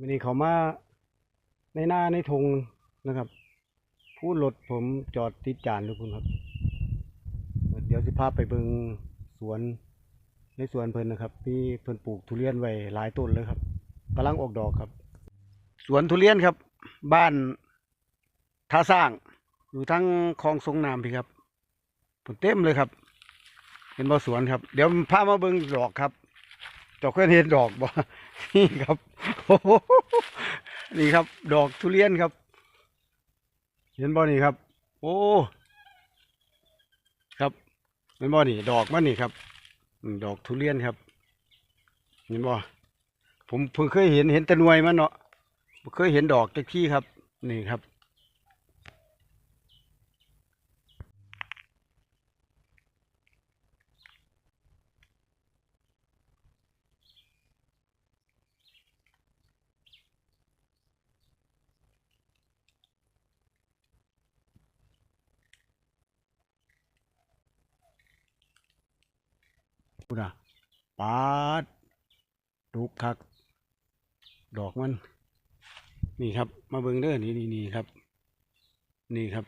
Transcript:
วันนี้เขามาในหน้าในทงนะครับพูดรถผมจอดติดจานทุกคนครับ เดี๋ยวสิพาไปเบิงสวนในสวนเพิ่นนะครับมีเพิ่นปลูกทุเรียนไว้หลายต้นเลยครับกำลังออกดอกครับ สวนทุเรียนครับ บ้านท่าสร้างอยู่ทั้งคลองสงน้ำพี่ครับผลเต็มเลยครับเห็นบ่สวนครับ เดี๋ยวพามาเบิงดอกครับ เจ้าเคยเห็นดอกบ่นี่ครับโอ้โหนี่ครับ ดอกทุเรียนครับ เห็นบ่นี่ครับ โอ้ ครับเห็นบ่นี่ ดอกมันนี่ครับ ดอกทุเรียนครับ เห็นบ่ผมเพิ่งเคยเห็นเห็นแต่หน่วยมันเนาะเคยเห็นดอกจักที่ครับ นี่ครับ พูดอะปาดดุกคัก ดอกมัน นี่ครับ มาเบิ่งเด้อนี่นี่นี่ครับ นี่ครับ